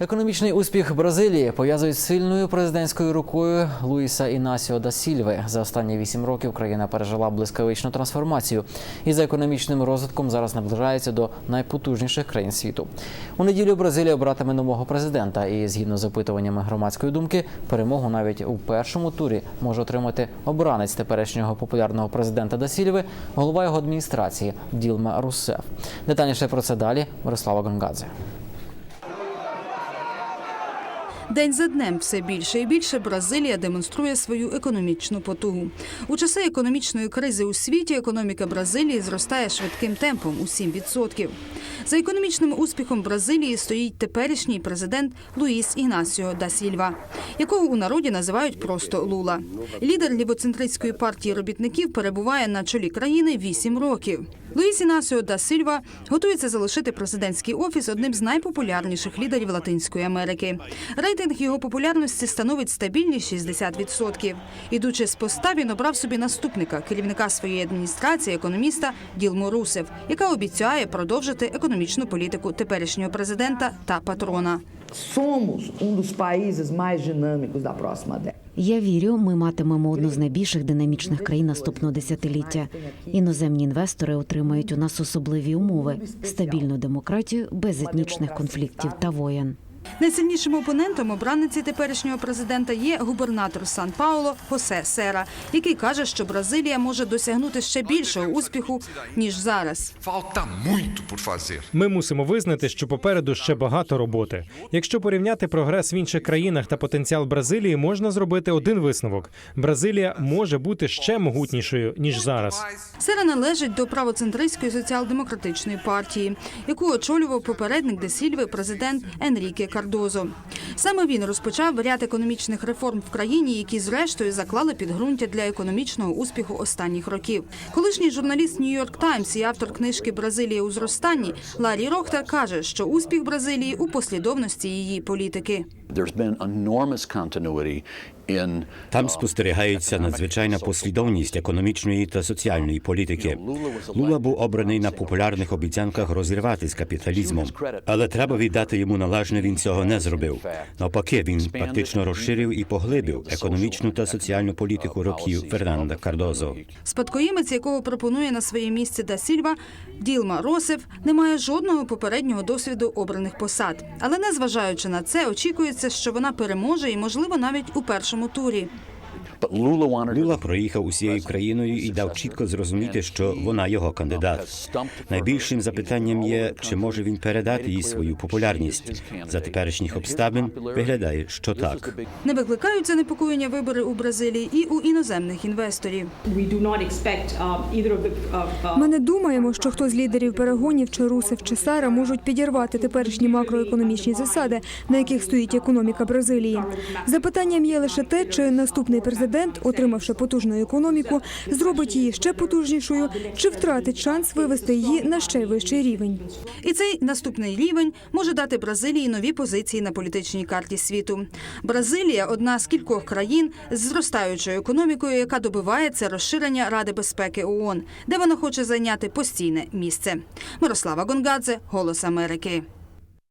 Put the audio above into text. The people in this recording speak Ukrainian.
Економічний успіх Бразилії пов'язують з сильною президентською рукою Луїса Інасіо да Сільви. За останні вісім років країна пережила блискавичну трансформацію і за економічним розвитком зараз наближається до найпотужніших країн світу. У неділю Бразилія обратиме нового президента, і згідно з опитуваннями громадської думки, перемогу навіть у першому турі може отримати обранець теперішнього популярного президента да Сільви, голова його адміністрації Ділма Русеф. Детальніше про це далі Мирослава Гонгадзе. День за днем все більше і більше Бразилія демонструє свою економічну потугу. У часи економічної кризи у світі економіка Бразилії зростає швидким темпом у 7%. За економічним успіхом Бразилії стоїть теперішній президент Луїс Ігнасіо да Сільва, якого у народі називають просто Лула. Лідер лівоцентристської партії робітників перебуває на чолі країни 8 років. Луїс Інасіо да Сильва готується залишити президентський офіс одним з найпопулярніших лідерів Латинської Америки. Рейтинг його популярності становить стабільні 60%. Ідучи з поста, він обрав собі наступника, керівника своєї адміністрації, економіста Ділму Русев, яка обіцяє продовжити економічну політику теперішнього президента та патрона. somos um dos países mais dinâmicos da próxima década. Я вірю, ми матимемо одну з найбільших динамічних країн наступного десятиліття. Іноземні інвестори отримають у нас особливі умови: стабільну демократію без етнічних конфліктів та воєн. Найсильнішим опонентом обраниці теперішнього президента є губернатор Сан Пауло Хосе Сера, який каже, що Бразилія може досягнути ще більшого успіху ніж зараз. Ми мусимо визнати, що попереду ще багато роботи. Якщо порівняти прогрес в інших країнах та потенціал Бразилії, можна зробити один висновок: Бразилія може бути ще могутнішою ніж зараз. Сера належить до правоцентристської соціал-демократичної партії, яку очолював попередник Десільви президент Енріке Кардозо. Саме він розпочав ряд економічних реформ в країні, які зрештою заклали підґрунтя для економічного успіху останніх років. Колишній журналіст Нью-Йорк Таймс і автор книжки Бразилія у зростанні Ларі Рохтер каже, що успіх Бразилії у послідовності її політики. There's been enormous continuity in Там спостерігається надзвичайна послідовність економічної та соціальної політики. Лула був обраний на популярних обіцянках розірвати з капіталізмом, але треба віддати йому належне. Він цього не зробив. Навпаки, він фактично розширив і поглибив економічну та соціальну політику років Фернанда Кардозо. Спадкоємець, якого пропонує на своє місце Да Сільва, Ділма Росев, не має жодного попереднього досвіду обраних посад. Але незважаючи на це, очікується, що вона переможе і, можливо, навіть у першому турі. Лула проїхав усією країною і дав чітко зрозуміти, що вона його кандидат. Найбільшим запитанням є, чи може він передати їй свою популярність. За теперішніх обставин виглядає, що так. Не викликають занепокоєння вибори у Бразилії і у іноземних інвесторів. uh, uh, Ми не думаємо, що хто з лідерів перегонів, чи Русев, чи Сара можуть підірвати теперішні макроекономічні засади, на яких стоїть економіка Бразилії. Запитанням є лише те, чи наступний президент, отримавши потужну економіку, зробить її ще потужнішою, чи втратить шанс вивести її на ще вищий рівень. І цей наступний рівень може дати Бразилії нові позиції на політичній карті світу. Бразилія одна з кількох країн з зростаючою економікою, яка добивається розширення Ради безпеки ООН, де вона хоче зайняти постійне місце. Мирослава Гонгадзе, Голос Америки.